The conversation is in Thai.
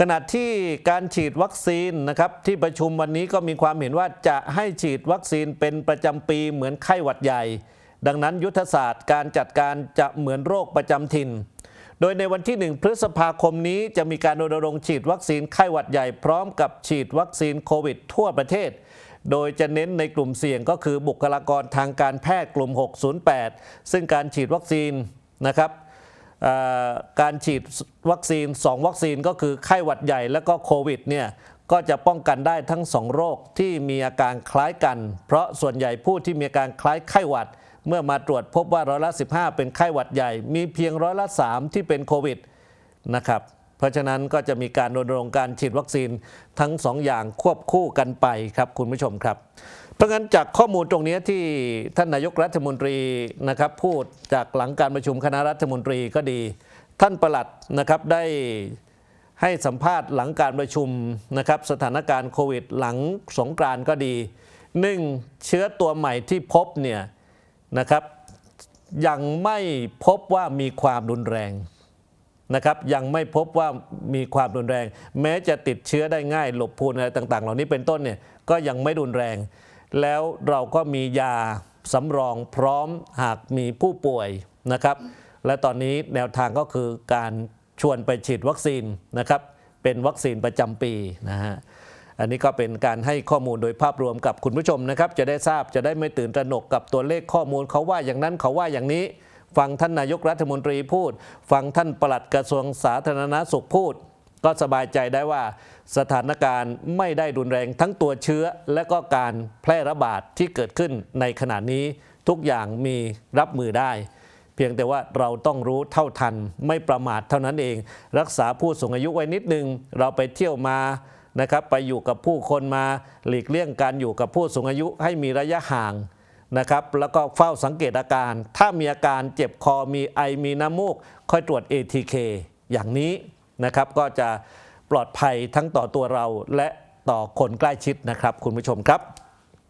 ขณะที่การฉีดวัคซีนนะครับที่ประชุมวันนี้ก็มีความเห็นว่าจะให้ฉีดวัคซีนเป็นประจำปีเหมือนไข้หวัดใหญ่ ดังนั้นยุทธศาสตร์การจัดการจะเหมือนโรคประจำถิ่น โดยในวันที่ 1 พฤษภาคมนี้จะมีการรณรงค์ฉีดวัคซีนไข้หวัดใหญ่พร้อมกับฉีดวัคซีนโควิดทั่วประเทศ โดยจะเน้นในกลุ่มเสี่ยงก็คือบุคลากรทางการแพทย์กลุ่ม 608 ซึ่งการฉีดวัคซีนนะครับ การฉีดวัคซีน 2 วัคซีนก็คือไข้หวัดใหญ่และก็โควิดเนี่ยก็จะป้องกันได้ทั้ง 2 โรคที่มีอาการคล้ายกัน เพราะส่วนใหญ่ผู้ที่มีอาการคล้ายไข้หวัด เมื่อมาตรวจพบว่าร้อยละ 15 เป็นไข้หวัดใหญ่ มีเพียงร้อยละ 3 ที่เป็นโควิดนะครับ เพราะฉะนั้นก็จะมีการรณรงค์การฉีดวัคซีนทั้ง2อย่างควบคู่กันไปครับคุณผู้ชมครับ เพราะงั้นจากข้อมูลตรงนี้ที่ท่านนายกรัฐมนตรีนะครับพูดจากหลังการประชุมคณะรัฐมนตรีก็ดี ท่านประหลัดนะครับได้ให้สัมภาษณ์หลังการประชุมนะครับสถานการณ์โควิดหลังสงกรานก็ดีหนึ่งเชื้อตัวใหม่ที่พบเนี่ยนะครับยังไม่พบว่ามีความรุนแรง นะครับยังไม่พบว่ามีความรุนแรง แม้จะติดเชื้อได้ง่ายหลบพูนอะไรต่าง ๆ เหล่านี้เป็นต้นเนี่ยก็ยังไม่รุนแรง แล้วเราก็มียาสำรองพร้อมหากมีผู้ป่วยนะครับ และตอนนี้แนวทางก็คือการชวนไปฉีดวัคซีนนะครับ เป็นวัคซีนประจำปีนะฮะอันนี้ก็เป็นการให้ข้อมูลโดยภาพรวมกับคุณผู้ชมนะครับ จะได้ทราบจะได้ไม่ตื่นตระหนกกับตัวเลขข้อมูลเขาว่าอย่างนั้นเขาว่าอย่างนี้ ฟังท่านนายกรัฐมนตรีพูด ฟังท่านปลัดกระทรวงสาธารณสุขพูด ก็สบายใจได้ว่าสถานการณ์ไม่ได้รุนแรงทั้งตัวเชื้อ และก็การแพร่ระบาดที่เกิดขึ้นในขณะนี้ทุกอย่างมีรับมือได้ เพียงแต่ว่าเราต้องรู้เท่าทันไม่ประมาทเท่านั้นเอง รักษาผู้สูงอายุไว้นิดนึง เราไปเที่ยวมานะครับไปอยู่กับผู้คนมาหลีกเลี่ยงการอยู่กับผู้สูงอายุให้มีระยะห่าง นะครับแล้วก็เฝ้าสังเกตอาการ ถ้ามีอาการเจ็บคอมีไอมีน้ำมูก ค่อยตรวจ ATK อย่างนี้นะครับก็จะปลอดภัยทั้งต่อตัวเราและต่อคนใกล้ชิดนะครับ คุณผู้ชมครับ